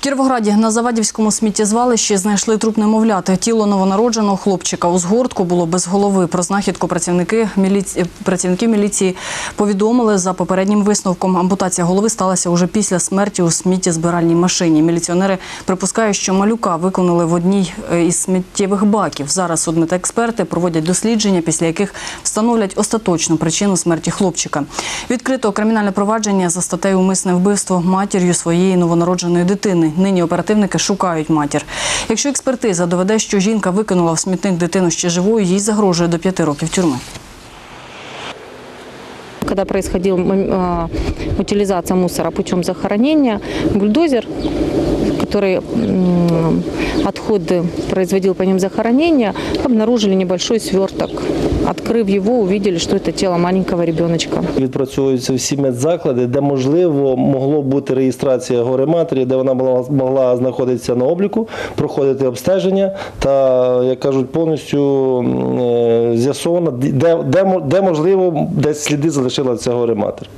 В Кіровограді на Завадівському сміттєзвалищі знайшли труп немовляти. Тіло новонародженого хлопчика у згортку було без голови. Про знахідку працівники міліції, працівники міліції повідомили за попереднім висновком. Ампутація голови сталася уже після смерті у сміттєзбиральній машині. Міліціонери припускають, що малюка виконали в одній е, із сміттєвих баків. Зараз судмедексперти проводять дослідження, після яких встановлять остаточну причину смерті хлопчика. Відкрито кримінальне провадження за статтею умисне вбивство матір'ю своєї новонародженої дитини. Нині оперативники шукають матір. Якщо експертиза доведе, що жінка викинула в смітник дитину ще живою, їй загрожує до п'яти років тюрми Когда происходила мом- а, утилизация мусора путем захоронения, бульдозер, который м, отходы производил по ним захоронения, обнаружили небольшой сверток. Открыв его, увидели, что это тело маленького ребеночка. Відпрацьовуються всі медзаклади, де можливо могло бути реєстрація горе матері, де вона була могла знаходитися на обліку, проходити обстеження та, як кажуть, повністю м, е, з'ясовано, де, де, мо- де можливо, десь сліди залишила ця цього матір.